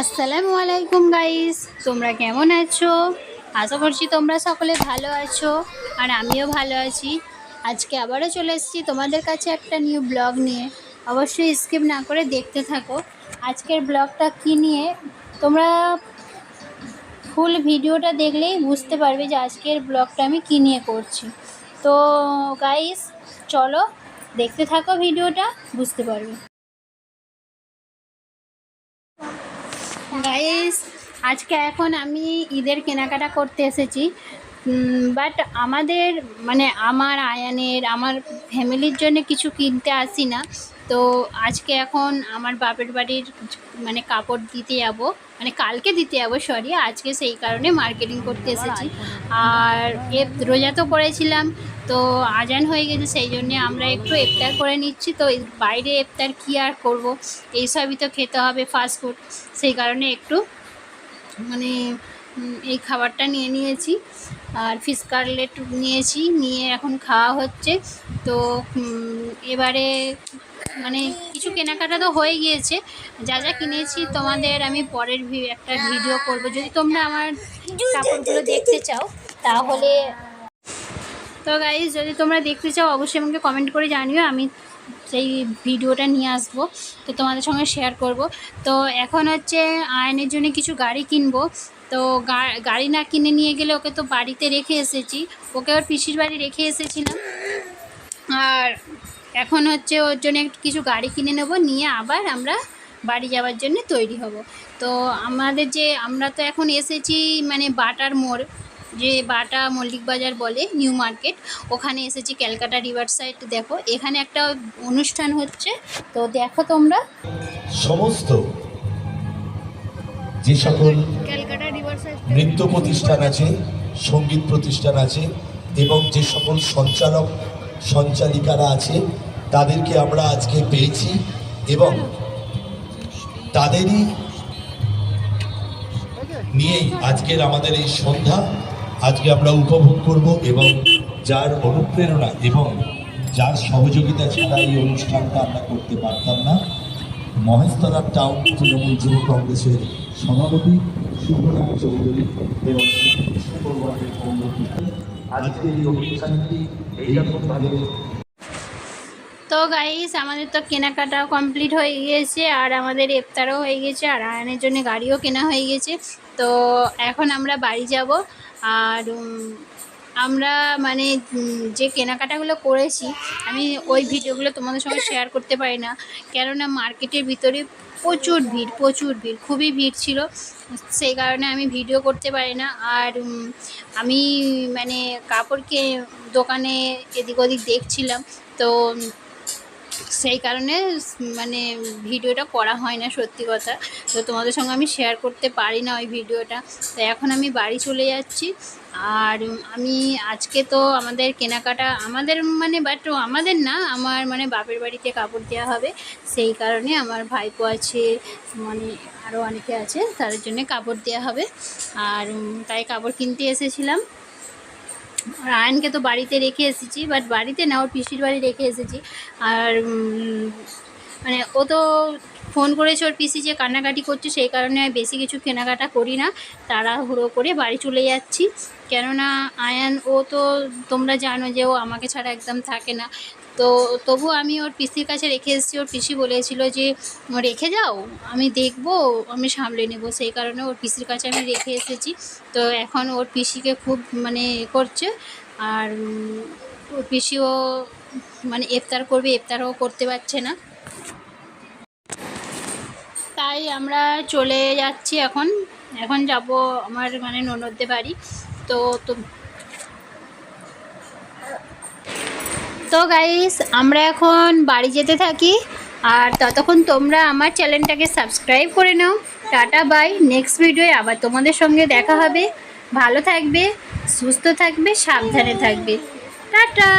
আসসালামু আলাইকুম গাইস, তোমরা কেমন আছো? আশা করছি তোমরা সকলে ভালো আছো আর আমিও ভালো আছি। আজকে আবারও চলে এসেছি তোমাদের কাছে একটা নিউ ব্লগ নিয়ে। অবশ্যই স্কিপ না করে দেখতে থাকো। আজকের ব্লগটা কী নিয়ে? তোমরা ফুল ভিডিওটা দেখলেই বুঝতে পারবে যে আজকের ব্লগটা আমি কী নিয়ে করছি। তো গাইস চলো দেখতে থাকো ভিডিওটা, বুঝতে পারবে। গাইস আজকে এখন আমি ঈদের কেনাকাটা করতে এসেছি। বাট আমাদের মানে আমার আয়ানের, আমার ফ্যামিলির জন্য কিছু কিনতে আসি না তো আজকে এখন আমার বাপের বাড়ির মানে কাপড় দিতে যাব মানে কালকে দিতে যাব সরি আজকে সেই কারণে মার্কেটিং করতে এসেছি। আর এ রোজা তো করেছিলাম, তো আজান হয়ে গেছে, সেই জন্যে আমরা একটু ইফতার করে নিচ্ছি। তো বাইরে ইফতার কী আর করব এইসবই তো খেতে হবে ফাস্ট ফুড সেই কারণে একটু মানে এই খাবারটা নিয়ে নিয়েছি। আর ফিশ কাটলেট নিয়েছি, নিয়ে এখন খাওয়া হচ্ছে। তো এবারে মানে কিছু কেনাকাটা তো হয়ে গিয়েছে। যা যা কিনেছি তোমাদের আমি পরের একটা ভিডিও করব। যদি তোমরা আমার কাপড়গুলো দেখতে চাও, তাহলে তো গাইজ যদি তোমরা দেখতে চাও, অবশ্যই আমাকে কমেন্ট করে জানিও। আমি সেই ভিডিওটা নিয়ে আসব। তো তোমাদের সঙ্গে শেয়ার করব। তো এখন হচ্ছে আয়নের জন্য কিছু গাড়ি কিনবো। তো গাড়ি না কিনে নিয়ে গেলে ওকে তো বাড়িতে রেখে এসেছি। ওকে ওর পিসির বাড়ি রেখে এসেছিলাম। আর এখন হচ্ছে ওর জন্য একটু কিছু গাড়ি কিনে নেব নিয়ে আবার আমরা বাড়ি যাওয়ার জন্য তৈরি হব। তো আমাদের যে আমরা তো এখন এসেছি মানে বাটার মোড় যে বাটা মল্লিক বাজার বলে নিউ মার্কেট। ওখানে এসেছি ক্যালকাটা রিভার সাইড দেখো। এখানে একটা অনুষ্ঠান হচ্ছে তো দেখো তোমরা। সমস্ত যে সকল ক্যালকাটা রিভার সাইড। নৃত্য প্রতিষ্ঠান আছে সংগীত প্রতিষ্ঠান আছে এবং যে সকল সঞ্চালক সঞ্চালিকারা আছে, তাদেরকে আমরা আজকে পেয়েছি এবং তাদেরই নিয়েই আজকের আমাদের এই সন্ধ্যা, আজকে আমরা উপভোগ করব এবং যার অনুপ্রেরণা এবং যার সহযোগিতা ছাড়া এই অনুষ্ঠানটা আমরা করতে পারতাম না। মহেশতলা টাউন তৃণমূল যুব কংগ্রেসের সভাপতি শুভরাম চৌধুরী এবং তো গাইস আমাদের তো কেনাকাটাও কমপ্লিট হয়ে গিয়েছে আর আমাদের ইফতারও হয়ে গেছে আর আয়নের জন্য গাড়িও কেনা হয়ে গেছে তো এখন আমরা বাড়ি যাব আর আমরা মানে যে কেনাকাটাগুলো করেছি, আমি ওই ভিডিওগুলো তোমাদের সঙ্গে শেয়ার করতে পারি না। কেননা মার্কেটের ভিতরে প্রচুর ভিড় প্রচুর ভিড়, খুবই ভিড় ছিল। সেই কারণে আমি ভিডিও করতে পারি না। আর আমি মানে কাপড়কে দোকানে এদিক ওদিক দেখছিলাম। তো সেই কারণে মানে ভিডিওটা করা হয় না, সত্যি কথা। তো তোমাদের সঙ্গে আমি শেয়ার করতে পারি না ওই ভিডিওটা। তো এখন আমি বাড়ি চলে যাচ্ছি। আর আমি আজকে তো আমাদের কেনাকাটা, আমাদের মানে বাট আমাদের না, আমার মানে বাপের বাড়িতে কাপড় দেওয়া হবে। সেই কারণে আমার ভাইপো আছে মানে আরও অনেকে আছে, তাদের জন্য কাপড় দেওয়া হবে। আর তাই কাপড় কিনতে এসেছিলাম। আয়নকে তো বাড়িতে রেখে এসেছি বাট বাড়িতে না, ওর পিসির বাড়ি রেখে এসেছি। আর মানে ও তো ফোন করেছে ওর পিসি যে কান্নাকাটি করছে, সেই কারণে আমি বেশি কিছু কেনাকাটা করি না। তাড়াহুড়ো করে বাড়ি চলে যাচ্ছি। কেননা, আয়ান, ও তো তোমরা জানো যে ও আমাকে ছাড়া একদম থাকে না। তো তবু আমি ওর পিসির কাছে রেখে এসেছি। ওর পিসি বলেছিল যে, রেখে যাও, আমি দেখব, আমি সামলে নেব। সেই কারণে ওর পিসির কাছে আমি রেখে এসেছি। তো এখন ওর পিসিকে খুব মানে করছে। আর ওর পিসিও মানে ইফতার করবে ইফতারও করতে পারছে না। তাই আমরা চলে যাচ্ছি এখন। এখন যাব আমার মানে ননদদের বাড়ি। তো তো তো গাইস আমরা এখন বাড়ি যেতে থাকি। আর ততক্ষণ তোমরা আমার চ্যানেলটাকে সাবস্ক্রাইব করে নাও। টাটা বাই নেক্সট ভিডিওয়ে আবার তোমাদের সঙ্গে দেখা হবে। ভালো থাকবে, সুস্থ থাকবে, সাবধানে থাকবে। টাটা!